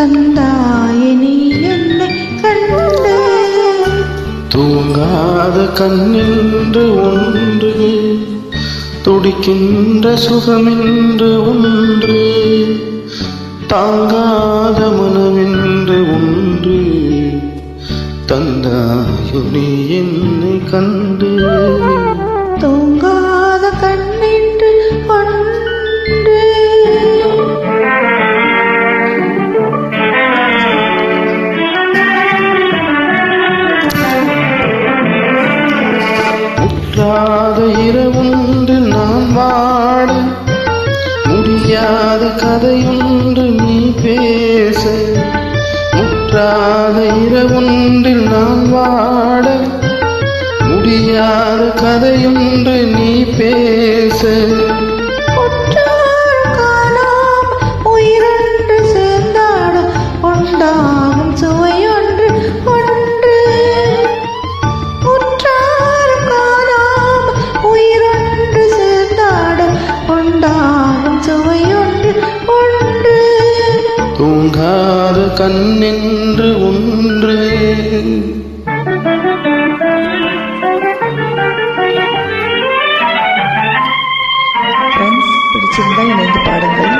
தந்தாயே நீ என்னை கண்டு. தூங்காத கண்ணின்று ஒன்று துடிக்கின்ற சுகமின்று ஒன்று தாங்காத மனமின்று ஒன்று. தந்தாயுனி என்னை கண்டு. வாட முடியாத கதையொன்று நீ பேச. முற்றாத இரவொன்றில் நான் வாட. முடியாத கதையொன்று நீ பேச. உற்றார் காணாம் உயிரொன்று சேர்ந்தாட. உண்டாகும் சுவையொன்று கண்ணென்று ஒன்று. ஃப்ரெண்ட்ஸ் பிடிச்சிருந்தா இணைந்து பாடுங்கள்.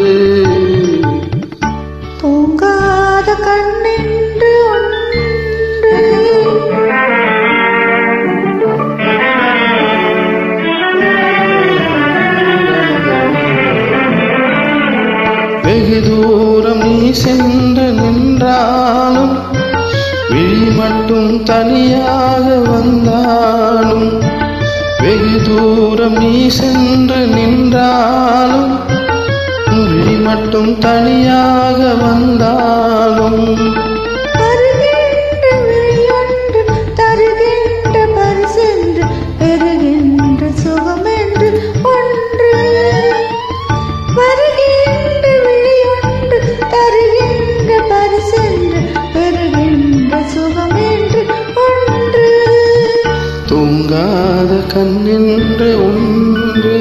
வெகு தூரம் நீ சென்று நின்றாலும் விழி மட்டும் தனியாக வந்தாலும் வெகு தூரம் நீ சென்று நின்றாலும் விழி மட்டும் தனியாக வந்தாலும். தருகின்ற பரிசென்று பெறுகின்ற சுகமே கண்ணென்று ஒன்று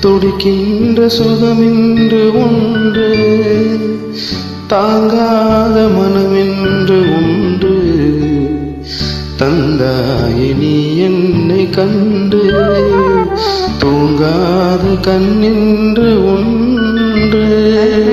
துடிக்கின்ற சுகமென்று ஒன்று தாங்காத மனமென்று ஒன்று. தந்தாய் நீ என்னை கண்டு தூங்காத கண்ணின்று ஒன்று.